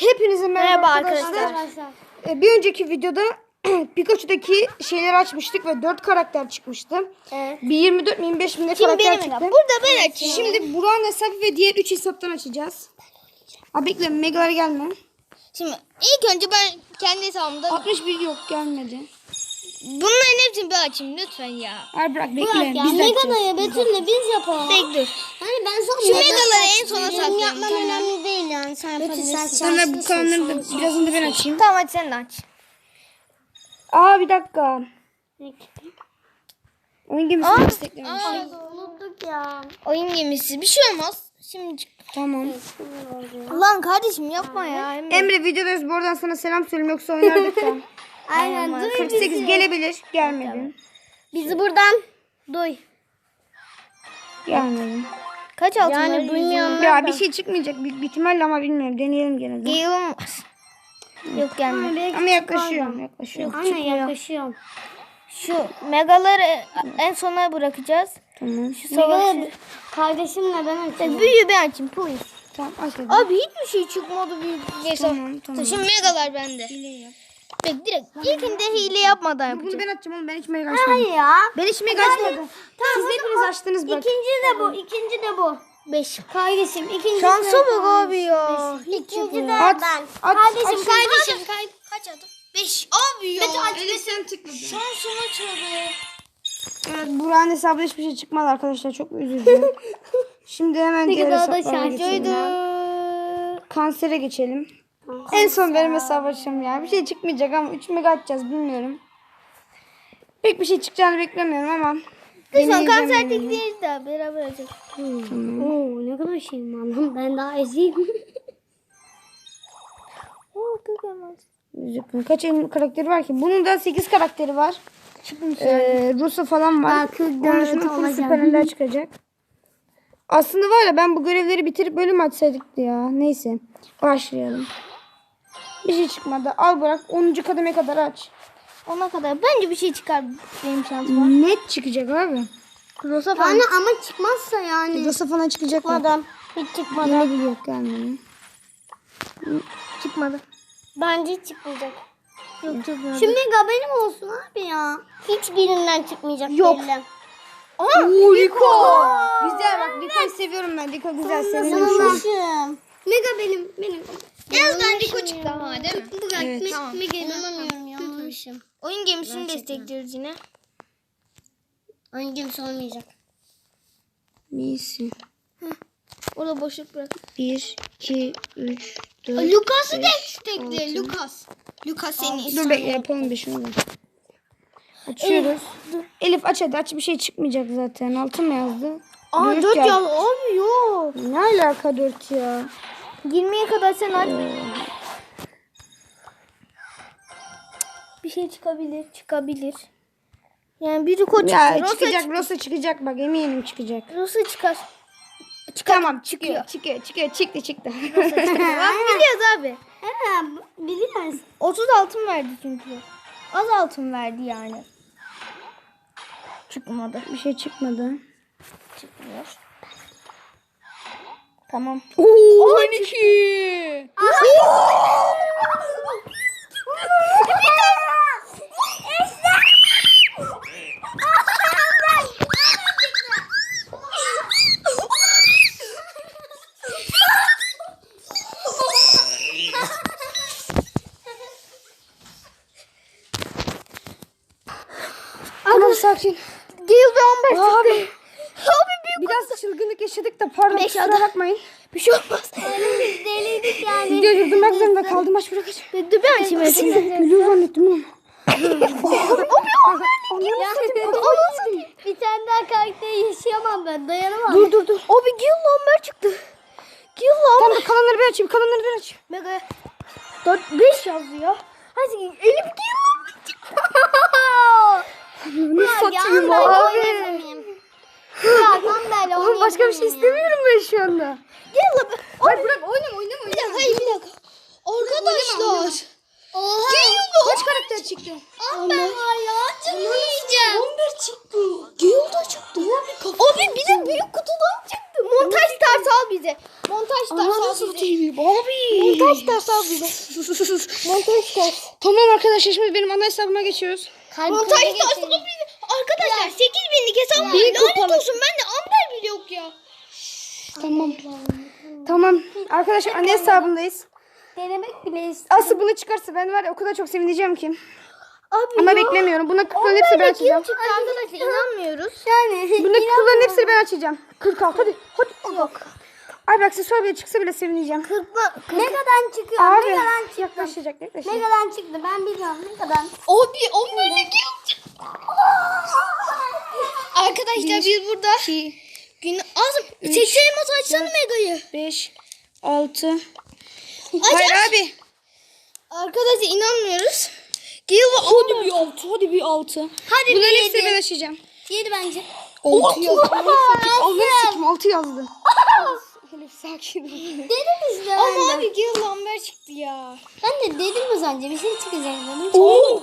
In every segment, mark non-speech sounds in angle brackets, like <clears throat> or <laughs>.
Hepinize merhaba, Merhaba arkadaşlar. arkadaşlar. Ee, Bir önceki videoda <clears throat> Pikachu'daki şeyleri açmıştık ve 4 karakter çıkmıştı. Evet. Bir 24 mi 25 mi ne Şimdi karakter çıktı. hesap. Burada ben açayım. Şimdi Burak'ın hesabı ve diğer 3 hesaptan açacağız. Ha bekle megalar gelme. Şimdi ilk önce ben kendi hesabımda 61 yok gelmedi. Bunların hepsini bir açayım lütfen ya. Hayır bırak bekle. Bırak ya. Biz de açacağız. ya Betül'le biz yapalım. Bek dur. Hani ben sana Şu megaları en sona Benim saklayalım. yapmam önemli değil yani. Sen yapabilirsin. Sonra bu kalanları da birazını da ben açayım. Tamam hadi sen de aç. Aa bir dakika. Oyun gemisini desteklemiş. Unuttuk ya. Oyun gemisi bir şey olmaz. Şimdi çık- Tamam. Lan kardeşim yapma ya. Emre. Emre videodayız. Bu aradan sana selam söyleyeyim yoksa oynardık da. <laughs> Aynen. Duy 48 bizi. gelebilir. Gelmedi. Bizi buradan duy. Gelmedi. Kaç altın Yani var? duymayanlar Ya da. bir şey çıkmayacak büyük bir ihtimalle ama bilmiyorum. Deneyelim gene de. Olmaz. Yok gelmiyor. Ama yaklaşıyorum. Yaklaşıyorum. Aynen yaklaşıyorum. Şu megaları en sona bırakacağız. Tamam. Şu savaşı. Mega kardeşimle ben açayım. Büyüğü ben açayım please. Tamam aç hadi. Abi hiçbir şey çıkmadı büyük. Neyse. Tamam tamam. Şimdi megalar bende. Bek direkt ilkinde hile yapmadan Bunu yapacağım. ben açacağım oğlum. Ben hiç mega açmadım. ya. Ben hiç mega açmadım. Siz hepiniz açtınız bak. İkinci de bu. ikinci de bu. Beş. Kardeşim ikinci Şansa bak abi ya. İkinci de Aç, ben. aç, kardeşim aç. kardeşim. Kay kaç adım? Beş. Abi ya. Elif sen tıkladın. Şansıma çaldı. Evet Burak'ın hesabı hiçbir şey çıkmadı arkadaşlar. Çok üzücü. <laughs> Şimdi hemen diğer hesaplara geçelim. Kansere geçelim. En son benim hesabı açacağım ya. Bir şey çıkmayacak ama 3 mega açacağız bilmiyorum. Pek bir şey çıkacağını beklemiyorum ama. Kızım yani. tekniğiz de beraber açacağız. Oo ne kadar şeyim lan. Ben daha eziyim. <laughs> Oo kıkamaz. Kaç karakteri var ki? Bunun da 8 karakteri var. Ee, Rusu falan var. 44 Onun dışında full olacağım. süper ender çıkacak. Aslında var ya ben bu görevleri bitirip bölüm açsaydık ya. Neyse. Başlayalım. Bir şey çıkmadı. Al bırak 10. kademe kadar aç. Ona kadar bence bir şey çıkar benim şansıma. Net çıkacak abi. Rosa falan. Yani ama çıkmazsa yani. Rusu falan çıkacak mı? Çıkmadı. Hiç çıkmadı. Yine bir yok gelmedi. Çıkmadı. Bence hiç çıkmayacak. Yok çıkmadı. Mega benim olsun abi ya. Hiçbirinden çıkmayacak Yok. belli. Oo Liko. Güzel bak Liko'yu seviyorum ben. Liko güzel seviyorum. Mega benim. Benim. Yazdan Rico çıktı mi? Bu. Evet. Tamam. Mega inanamıyorum yanılmışım. Oyun gemisini destekliyoruz yine. Oyun gemisi olmayacak. Neyse. Orada boşluk bırak. 1, 2, 3, 4. Lucas'ı destekli. Lucas. Lucas senin Dur ismin. bekle yapalım bir şunu da. Açıyoruz. Elif aç hadi aç bir şey çıkmayacak zaten. Altın mı yazdı? Aa Dört 4 yaz- yaz. Abi yok. Ne alaka 4 ya? 20'ye kadar sen aç. Bir şey çıkabilir. Çıkabilir. Yani bir Rico çıktı. Ya Rosa çıkacak çık- Rosa çıkacak bak eminim çıkacak. Rosa çıkar. Tamam çıkıyor çıkıyor çıkıyor çıktı çıktı. Rosa çıkar. <laughs> Biliyoruz abi. Ha, biliyoruz. 30 altın verdi çünkü. Az altın verdi yani. Çıkmadı. bir şey çıkmadı. Çıkmıyor. Tamam. Oo 12. Tamam sakin. Gale ve 15 Abi. çıktı. Abi büyük Biraz çılgınlık yaşadık da pardon Beş kusura adam. bakmayın. bir şey olmaz. Biz Video durdurmak zorunda kaldım aç bırak aç. Dur ben açayım. Gülüyor zannettim oğlum. bir tane daha karakteri yaşayamam ben. Dayanamam. Dur dur dur. Abi Gale Lambert çıktı. Gale Lambert. Tamam kalanları ben açayım kalanları ben açayım. Mega 4 5 yazıyor. Hadi Elif Gale Lambert çıktı. Ne ben abi. Ya ben böyle Oğlum başka bir şey istemiyorum ben şu anda. Lambert. Hayır bırak oynama oynama dakika hayır bir dakika. Arkadaşlar. Oha. Kaç karakter çıktı? Ah ben hayatım yiyeceğim. 11 çıktı. Gale da çıktı. Abi bir de büyük kutudan çıktı. Montaj startı al bize. Montaj startı. Ananı satayım abi. Montaj dersi al bize. Montaj dersi. <laughs> Tamam arkadaşlar şimdi benim ana hesabıma geçiyoruz. Montaj dersi Arkadaşlar 8 binlik hesabım var. Lanet olsun bende amber bile yok ya. Tamam. Tamam. Arkadaşlar anne hesabındayız. Denemek bile istedim. Aslı bunu çıkarsa ben var ya o kadar çok sevineceğim ki. Abi Ama ya. beklemiyorum. Buna kutuların hepsini ben açacağım. Arkadaşlar inanmıyoruz. Yani. Buna kutuların hepsini ben açacağım. 46 hadi. Hadi. Yok. Abi aksesuar bile çıksa bile sevineceğim. Kırkma. Ne kadar çıkıyor? Abi Ne kadar çıktı? yaklaşacak Ne yaklaşacak. kadar çıktı? Ben biliyorum. Ne kadar? Abi amberlik yok. Arkadaşlar biz burada 2, gün az seçelim elmas açsana Mega'yı. 5, 6. Aç, Hayır aç. abi. Arkadaşlar inanmıyoruz. Gel Hadi bir 6. Hadi bir 6. Hadi Bunların bir hepsini ben açacağım. Yedi bence. 6 yazdı. Allah'ım sikim 6 yazdı. <laughs> Elif sakin ol. Dedim işte Ama abi Gil amber çıktı ya. Ben de dedim az önce bir şey çıkacak dedim. Oo.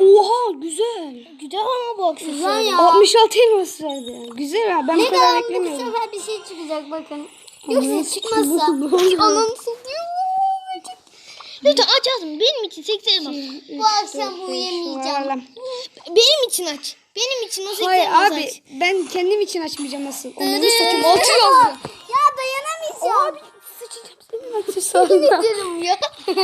Oha güzel. Güzel ama bak. Güzel ya. 66 elmas verdi. Güzel ha. Ben bu Ne kadar kadar bu beklemiyordum. sefer bir şey çıkacak bakın. Yoksa çıkmazsa. Ananı satıyor. Lütfen aç yazın. Benim için 80 elmas. Bu akşam uyuyamayacağım. Benim için aç. Benim için o 80 Hayır elmas abi aç. ben kendim için açmayacağım nasıl? Onları Dırı. satayım. 6 yazdı. Ya dayanamayacağım. Sıçacağım senin aksesuarına. Diyorum ya. <laughs>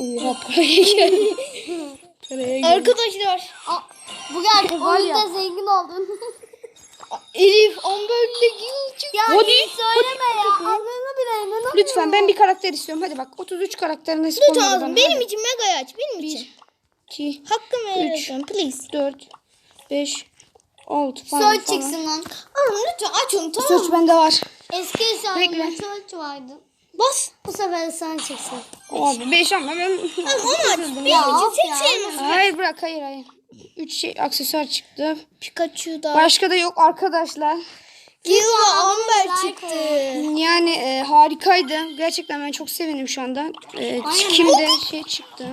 Oha paraya geldi. <laughs> Paraya geldi. Arkadaşlar. Bu geldi. Var ya. zengin oldun. <laughs> Elif amberle Gil çıktı. ya Hadi, hiç söyleme ya. Adını bile inanamıyorum. Lütfen ben bir karakter istiyorum. Hadi bak 33 karakterin nasip alın. bana. Benim için Mega'yı aç. Benim için. 2, Hakkımı Üç. veriyorsun please. 4, 5, 6 falan. Söz falan. çıksın lan. Alın lütfen aç onu tamam Söz mı? bende var. Eski hesabımda söz vardı. Bas. Bu sefer de sana çıksın. Abi 5 ama ben... Tamam onu aç. Benim Ya, <laughs> için of ya. 80 elmas. Hayır bırak hayır hayır. 3 şey aksesuar çıktı. Pikachu da. Başka da yok arkadaşlar. Ve amber çıktı. Yani e, harikaydı. Gerçekten ben çok sevindim şu anda. E, kimde şey çıktı.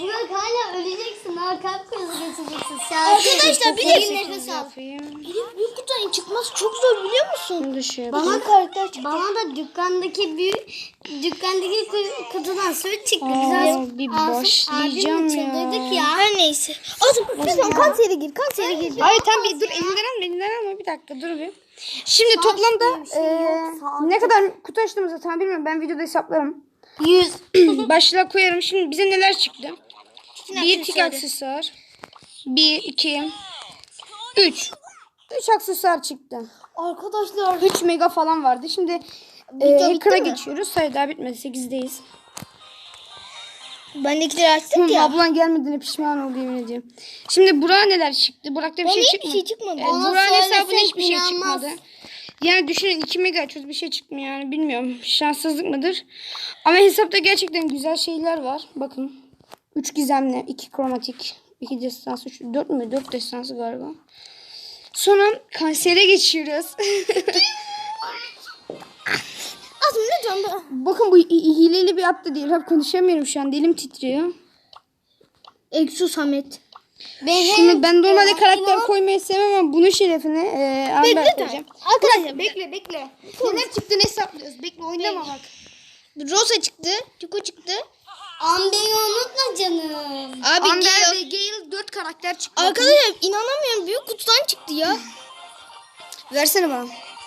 Burak hala öleceksin. Ha kalp krizi geçireceksin. Arkadaşlar bir de nefes al. Elif büyük kutunun çıkması çok zor biliyor musun? Şey Bana karakter çıktı. Bana da dükkandaki büyük dükkandaki ku- kutudan söz çıktı. Biz Aa, az- bir başlayacağım abimle ya. çıldırdık ya. Her neyse. Atın lütfen kanseri gir. Kanseri gir. Hayır tam bir dur elinden alma elinden alma bir dakika dur bir. Şimdi toplamda şey e, saat. ne kadar kutu açtığımızı tam bilmiyorum ben videoda hesaplarım. 100. <clears throat> Başlığa koyarım. Şimdi bize neler çıktı? Bir tik aksesuar. Bir, iki, üç. Üç aksesuar çıktı. Arkadaşlar. 3 mega falan vardı. Şimdi e, Video bitti ekrana mi? geçiyoruz. Sayı daha bitmedi. 8'deyiz. Bendekileri açtık Hı, ya. ablan gelmediğine pişman oldu yemin ediyorum. Şimdi Burak'a neler çıktı? Burak'ta bir Bana şey hiçbir çıkmadı. şey çıkmadı. E, Bana Burak'ın hesabına söylesek hiçbir şey inanmaz. çıkmadı. Yani düşünün 2 mega açıyoruz bir şey çıkmıyor yani bilmiyorum. Şanssızlık mıdır? Ama hesapta gerçekten güzel şeyler var. Bakın. 3 gizemli, 2 kromatik, 2 destans, 3, 4 mü? 4 destansı galiba. Sonra kansere geçiyoruz. <laughs> Atın lütfen. Bakın bu hi- hi- hileli bir at da değil. Hep konuşamıyorum şu an. Dilim titriyor. Eksu Samet. Şimdi ben normalde karakter koymayı sevmem ama bunun şerefine e, Amber Bekle koyacağım. Arkadaşlar Bekle bekle. Neler çıktı ne hesaplıyoruz. Bekle oynama bak. Rosa çıktı. Tiko çıktı. Amber'i unutma canım. Abi Amber Gale. ve Gale 4 karakter çıktı. Arkadaşlar inanamıyorum. Büyük kutudan çıktı ya. Versene bana.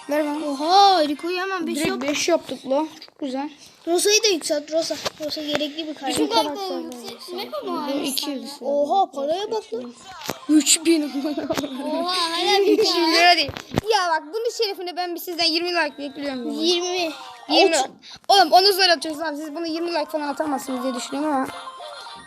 Ver bana. Oha Rico'yu hemen 5 Direkt yok. 5 yaptık lo. Çok güzel. Rosa'yı da yükselt Rosa. Rosa gerekli bir karakter. Şu karakter. Ne kadar? Bu 200. Oha paraya bak lan. 3000. <laughs> Oha hala bir 3000 tane. lira değil. Ya bak bunun şerefine ben bir sizden 20 like bekliyorum. ya. 20. 20. Oğlum onu zor atıyorsunuz abi. Siz bunu 20 like falan atamazsınız diye düşünüyorum ama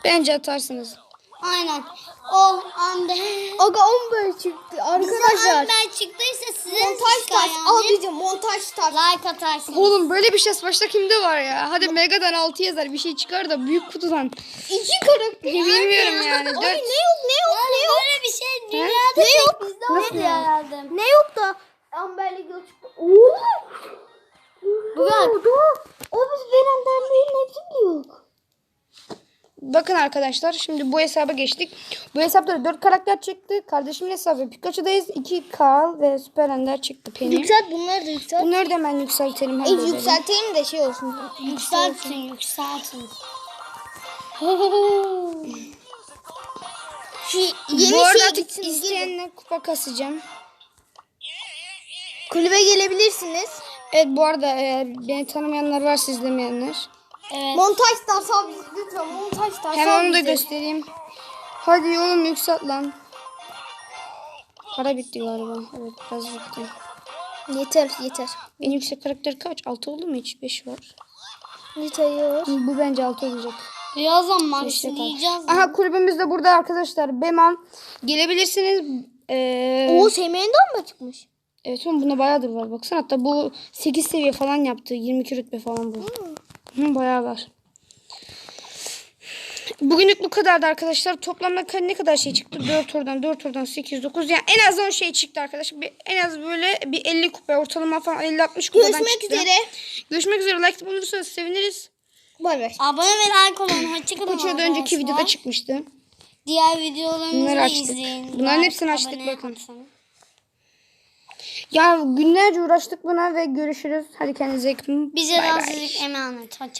bence atarsınız. Aynen. O Amber. Aga 15 çıktı arkadaşlar. Amber çıktıysa size Montaj çıkar taş. yani. Al diyeceğim montaj taş. Like atarsınız. Oğlum böyle bir şey başta kimde var ya? Hadi Mega'dan 6 yazar bir şey çıkar da büyük kutudan. İki karakter. <laughs> Bilmiyorum yani. Ay Dört. ne yok ne yok Yani ne yok. böyle bir şey dünyada Ne yok? bizde yani? herhalde. Ne yok da Amber'le Gül çıktı. Oo. Burak. O biz Beren'den beyin hepsi yok. Bakın arkadaşlar şimdi bu hesaba geçtik. Bu hesapta da 4 karakter çıktı. Kardeşimin hesabı Pikachu'dayız. 2 Carl ve Süper Ender çıktı Penny. Yükselt bunları da yükselt. Bunları da hemen yükseltelim. Halledelim. yükselteyim de şey olsun. Yükseltin yükseltin. <laughs> Şu yeni Bu arada şey artık gitsin. gelin. isteyenle kupa kasacağım. Kulübe gelebilirsiniz. Evet bu arada eğer beni tanımayanlar varsa izlemeyenler. Evet. Montaj da sabit lütfen montaj da Hemen onu da göstereyim. Hadi oğlum yükselt lan. Para bitti galiba. Evet biraz bitti. Yeter yeter. En yüksek karakter kaç? 6 oldu mu hiç? 5 var. Yeter. Bu bence 6 olacak. Birazdan kal. maxleyeceğiz. Aha kulübümüz de burada arkadaşlar. Beman. Gelebilirsiniz. Ee, Oo Seymen'den mi çıkmış? evet oğlum bunda bayağıdır var. Baksana hatta bu 8 seviye falan yaptı. 22 rütbe falan bu. Hı, bayağı var. Bugünlük bu kadardı arkadaşlar. Toplamda ne kadar şey çıktı? 4 oradan 4 oradan 8 9 yani en az 10 şey çıktı arkadaşlar. Bir, en az böyle bir 50 kupa ortalama falan 50-60 kupadan Görüşmek çıktı. üzere. Görüşmek üzere. Like bulursanız seviniriz. Bay bay. Abone ve like olun. Hoşçakalın. Bu şurada önceki videoda çıkmıştı. Diğer videolarımızı Bunları açtık. izleyin. Bunların hepsini açtık, bakın. yapın. Ya günlerce uğraştık buna ve görüşürüz. Hadi kendinize iyi bakın. Bize Bay bay. razılık emanet. Hoşçakalın.